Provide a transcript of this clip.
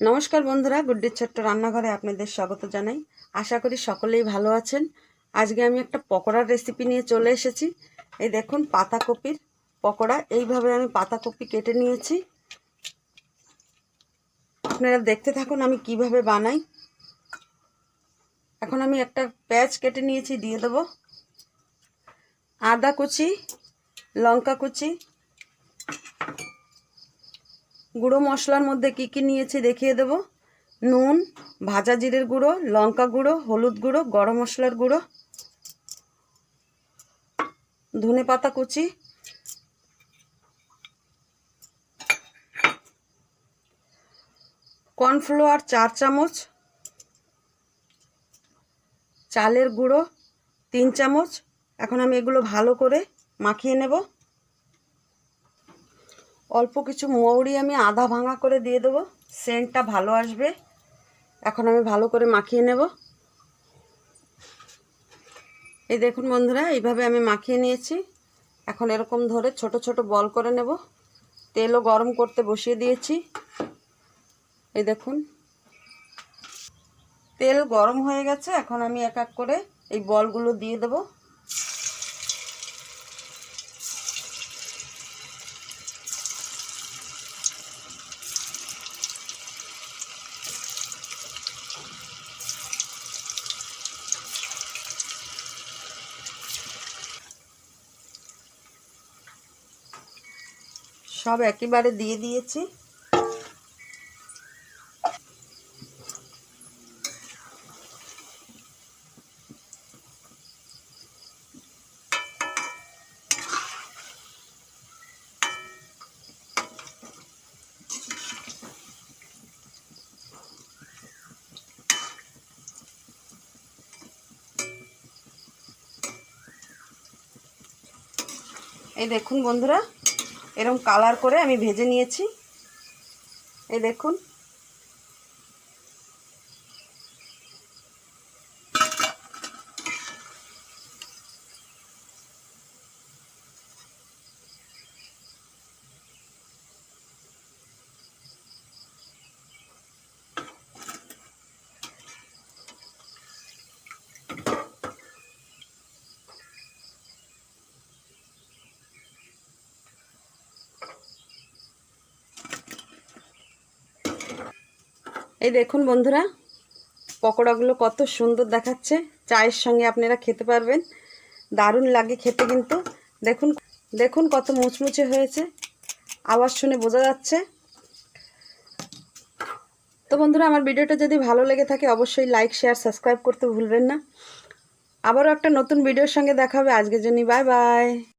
নমস্কার বন্ধুরা গুড্ডির ছোট্ট রান্নাঘরে আপনাদের স্বাগত জানাই। আশা করি সকলেই ভালো আছেন। আজকে আমি একটা পকোড়ার রেসিপি নিয়ে চলে এসেছি। এই দেখুন, পাতাকপির পকোড়া। এইভাবে আমি পাতাকপি কেটে নিয়েছি। আপনারা দেখতে থাকুন আমি কীভাবে বানাই। এখন আমি একটা প্যাঁচ কেটে নিয়েছি, দিয়ে দেবো। আদা কুচি, লঙ্কা কুচি গুঁড়ো মশলার মধ্যে কি কি নিয়েছি দেখিয়ে দেব। নুন, ভাজা জিরের গুঁড়ো, লঙ্কা গুঁড়ো, হলুদ গুঁড়ো, গরম মশলার গুঁড়ো, ধনে পাতা কুচি, কর্নফ্লাওয়ার চার চামচ, চালের গুঁড়ো তিন চামচ। এখন আমি এগুলো ভালো করে মাখিয়ে নেব। অল্প কিছু মৌরি আমি আধা ভাঙা করে দিয়ে দেবো। সেন্টটা ভালো আসবে। এখন আমি ভালো করে মাখিয়ে নেব। এই দেখুন বন্ধুরা, এইভাবে আমি মাখিয়ে নিয়েছি। এখন এরকম ধরে ছোট ছোট বল করে নেব। তেলও গরম করতে বসিয়ে দিয়েছি। এই দেখুন। তেল গরম হয়ে গেছে। এখন আমি এক এক করে এই বলগুলো দিয়ে দেবো। সব একেবারে দিয়ে দিয়েছি। এই দেখুন বন্ধুরা এরকম কালার করে আমি ভেজে নিয়েছি। এই দেখুন। এই দেখুন বন্ধুরা, পকোড়াগুলো কত সুন্দর দেখাচ্ছে। চায়ের সঙ্গে আপনারা খেতে পারবেন। দারুণ লাগে খেতে কিন্তু। দেখুন দেখুন কত মুচমুচে হয়েছে। আওয়াজ শুনে বোঝা যাচ্ছে। তো বন্ধুরা, আমার ভিডিওটা যদি ভালো লেগে থাকে, অবশ্যই লাইক, শেয়ার, সাবস্ক্রাইব করতে ভুলবেন না। আবারও একটা নতুন ভিডিওর সঙ্গে দেখা হবে। আজকের জন্য বাই বাই।